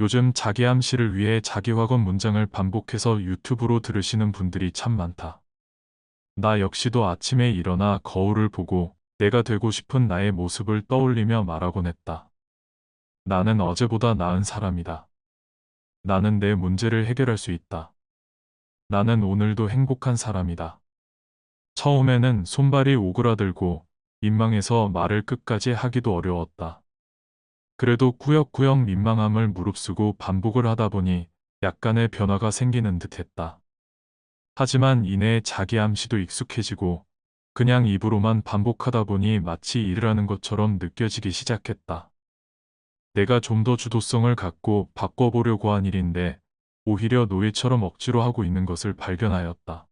요즘 자기 암시를 위해 자기 확언 문장을 반복해서 유튜브로 들으시는 분들이 참 많다. 나 역시도 아침에 일어나 거울을 보고 내가 되고 싶은 나의 모습을 떠올리며 말하곤 했다. 나는 어제보다 나은 사람이다. 나는 내 문제를 해결할 수 있다. 나는 오늘도 행복한 사람이다. 처음에는 손발이 오그라들고 민망해서 말을 끝까지 하기도 어려웠다. 그래도 꾸역꾸역 민망함을 무릅쓰고 반복을 하다 보니 약간의 변화가 생기는 듯 했다. 하지만 이내 자기 암시도 익숙해지고 그냥 입으로만 반복하다 보니 마치 일을 하는 것처럼 느껴지기 시작했다. 내가 좀 더 주도성을 갖고 바꿔보려고 한 일인데 오히려 노예처럼 억지로 하고 있는 것을 발견하였다.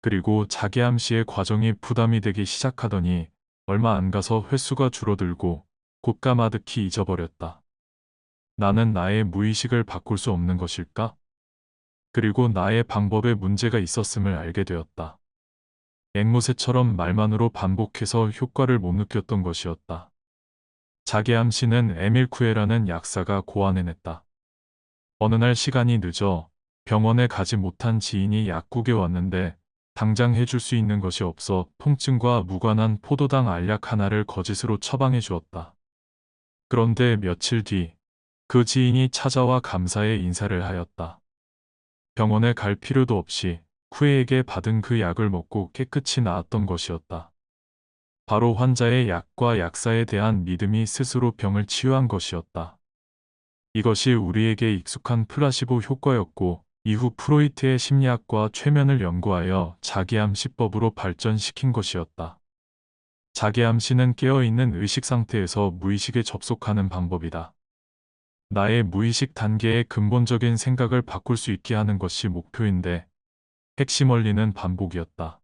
그리고 자기 암시의 과정이 부담이 되기 시작하더니 얼마 안 가서 횟수가 줄어들고 곧까마득히 잊어버렸다. 나는 나의 무의식을 바꿀 수 없는 것일까? 그리고 나의 방법에 문제가 있었음을 알게 되었다. 앵무새처럼 말만으로 반복해서 효과를 못 느꼈던 것이었다. 자기 암시는 에밀 쿠에라는 약사가 고안해냈다. 어느 날 시간이 늦어 병원에 가지 못한 지인이 약국에 왔는데 당장 해줄 수 있는 것이 없어 통증과 무관한 포도당 알약 하나를 거짓으로 처방해 주었다. 그런데 며칠 뒤 그 지인이 찾아와 감사의 인사를 하였다. 병원에 갈 필요도 없이 쿠에에게 받은 그 약을 먹고 깨끗이 나았던 것이었다. 바로 환자의 약과 약사에 대한 믿음이 스스로 병을 치유한 것이었다. 이것이 우리에게 익숙한 플라시보 효과였고 이후 프로이트의 심리학과 최면을 연구하여 자기암시법으로 발전시킨 것이었다. 자기암시는 깨어있는 의식 상태에서 무의식에 접속하는 방법이다. 나의 무의식 단계의 근본적인 생각을 바꿀 수 있게 하는 것이 목표인데 핵심 원리는 반복이었다.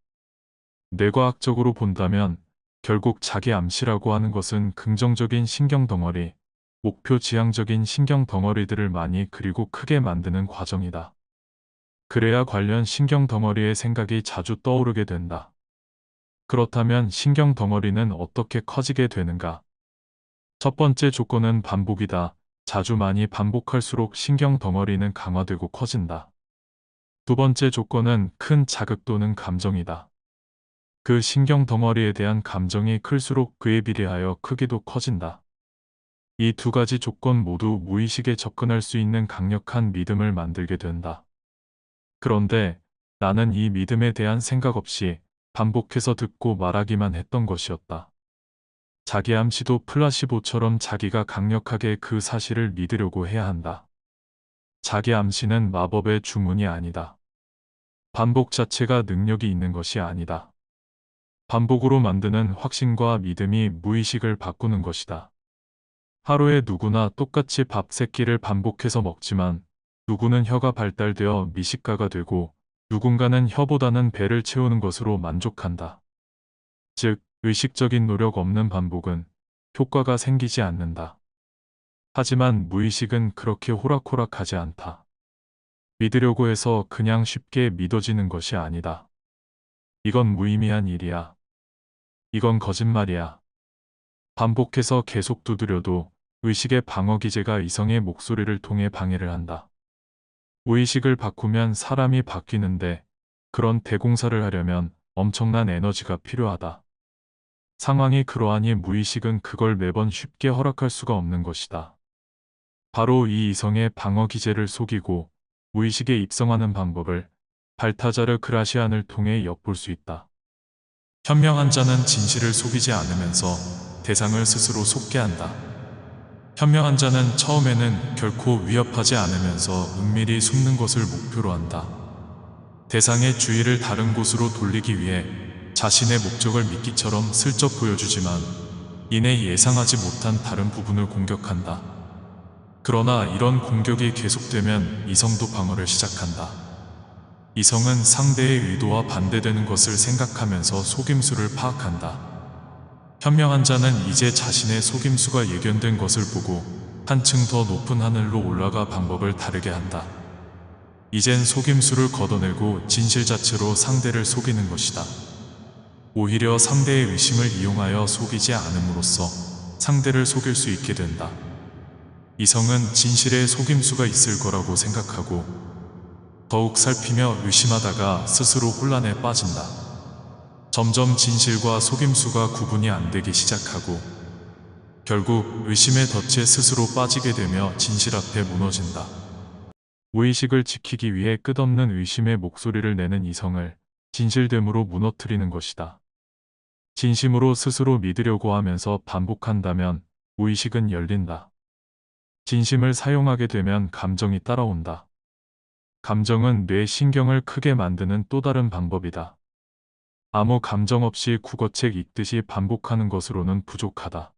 뇌과학적으로 본다면 결국 자기 암시라고 하는 것은 긍정적인 신경 덩어리, 목표 지향적인 신경 덩어리들을 많이 그리고 크게 만드는 과정이다. 그래야 관련 신경 덩어리의 생각이 자주 떠오르게 된다. 그렇다면 신경 덩어리는 어떻게 커지게 되는가? 첫 번째 조건은 반복이다. 자주 많이 반복할수록 신경 덩어리는 강화되고 커진다. 두 번째 조건은 큰 자극 또는 감정이다. 그 신경 덩어리에 대한 감정이 클수록 그에 비례하여 크기도 커진다. 이 두 가지 조건 모두 무의식에 접근할 수 있는 강력한 믿음을 만들게 된다. 그런데 나는 이 믿음에 대한 생각 없이 반복해서 듣고 말하기만 했던 것이었다. 자기 암시도 플라시보처럼 자기가 강력하게 그 사실을 믿으려고 해야 한다. 자기 암시는 마법의 주문이 아니다. 반복 자체가 능력이 있는 것이 아니다. 반복으로 만드는 확신과 믿음이 무의식을 바꾸는 것이다. 하루에 누구나 똑같이 밥 세 끼를 반복해서 먹지만 누구는 혀가 발달되어 미식가가 되고 누군가는 혀보다는 배를 채우는 것으로 만족한다. 즉, 의식적인 노력 없는 반복은 효과가 생기지 않는다. 하지만 무의식은 그렇게 호락호락하지 않다. 믿으려고 해서 그냥 쉽게 믿어지는 것이 아니다. 이건 무의미한 일이야. 이건 거짓말이야. 반복해서 계속 두드려도 의식의 방어 기제가 이성의 목소리를 통해 방해를 한다. 무의식을 바꾸면 사람이 바뀌는데 그런 대공사를 하려면 엄청난 에너지가 필요하다. 상황이 그러하니 무의식은 그걸 매번 쉽게 허락할 수가 없는 것이다. 바로 이 이성의 방어 기제를 속이고 무의식에 입성하는 방법을 발타자르 그라시안을 통해 엿볼 수 있다. 현명한 자는 진실을 속이지 않으면서 대상을 스스로 속게 한다. 현명한 자는 처음에는 결코 위협하지 않으면서 은밀히 숨는 것을 목표로 한다. 대상의 주의를 다른 곳으로 돌리기 위해 자신의 목적을 미끼처럼 슬쩍 보여주지만 이내 예상하지 못한 다른 부분을 공격한다. 그러나 이런 공격이 계속되면 이성도 방어를 시작한다. 이성은 상대의 의도와 반대되는 것을 생각하면서 속임수를 파악한다. 현명한 자는 이제 자신의 속임수가 예견된 것을 보고 한층 더 높은 하늘로 올라가 방법을 다르게 한다. 이젠 속임수를 걷어내고 진실 자체로 상대를 속이는 것이다. 오히려 상대의 의심을 이용하여 속이지 않음으로써 상대를 속일 수 있게 된다. 이성은 진실에 속임수가 있을 거라고 생각하고 더욱 살피며 의심하다가 스스로 혼란에 빠진다. 점점 진실과 속임수가 구분이 안 되기 시작하고 결국 의심의 덫에 스스로 빠지게 되며 진실 앞에 무너진다. 무의식을 지키기 위해 끝없는 의심의 목소리를 내는 이성을 진실됨으로 무너뜨리는 것이다. 진심으로 스스로 믿으려고 하면서 반복한다면 무의식은 열린다. 진심을 사용하게 되면 감정이 따라온다. 감정은 뇌 신경을 크게 만드는 또 다른 방법이다. 아무 감정 없이 국어책 읽듯이 반복하는 것으로는 부족하다.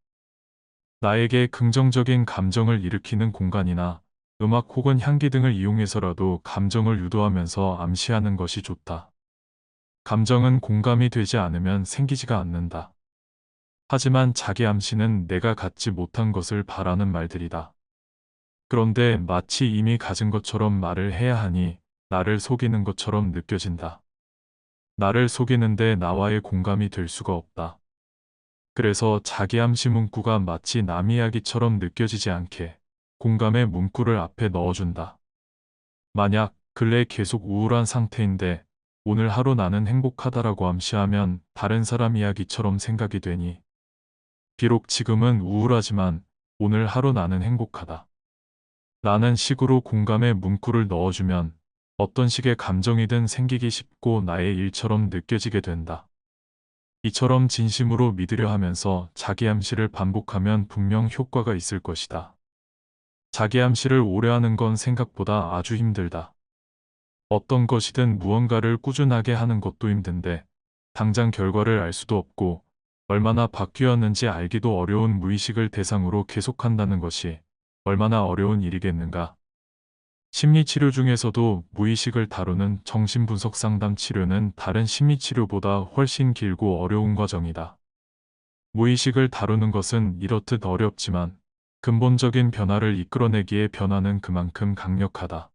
나에게 긍정적인 감정을 일으키는 공간이나 음악 혹은 향기 등을 이용해서라도 감정을 유도하면서 암시하는 것이 좋다. 감정은 공감이 되지 않으면 생기지가 않는다. 하지만 자기 암시는 내가 갖지 못한 것을 바라는 말들이다. 그런데 마치 이미 가진 것처럼 말을 해야 하니 나를 속이는 것처럼 느껴진다. 나를 속이는데 나와의 공감이 될 수가 없다. 그래서 자기 암시 문구가 마치 남 이야기처럼 느껴지지 않게 공감의 문구를 앞에 넣어준다. 만약 근래 계속 우울한 상태인데 오늘 하루 나는 행복하다라고 암시하면 다른 사람 이야기처럼 생각이 되니 비록 지금은 우울하지만 오늘 하루 나는 행복하다. 라는 식으로 공감의 문구를 넣어주면 어떤 식의 감정이든 생기기 쉽고 나의 일처럼 느껴지게 된다. 이처럼 진심으로 믿으려 하면서 자기 암시를 반복하면 분명 효과가 있을 것이다. 자기 암시를 오래 하는 건 생각보다 아주 힘들다. 어떤 것이든 무언가를 꾸준하게 하는 것도 힘든데 당장 결과를 알 수도 없고 얼마나 바뀌었는지 알기도 어려운 무의식을 대상으로 계속한다는 것이 얼마나 어려운 일이겠는가. 심리치료 중에서도 무의식을 다루는 정신분석 상담 치료는 다른 심리치료보다 훨씬 길고 어려운 과정이다. 무의식을 다루는 것은 이렇듯 어렵지만 근본적인 변화를 이끌어내기에 변화는 그만큼 강력하다.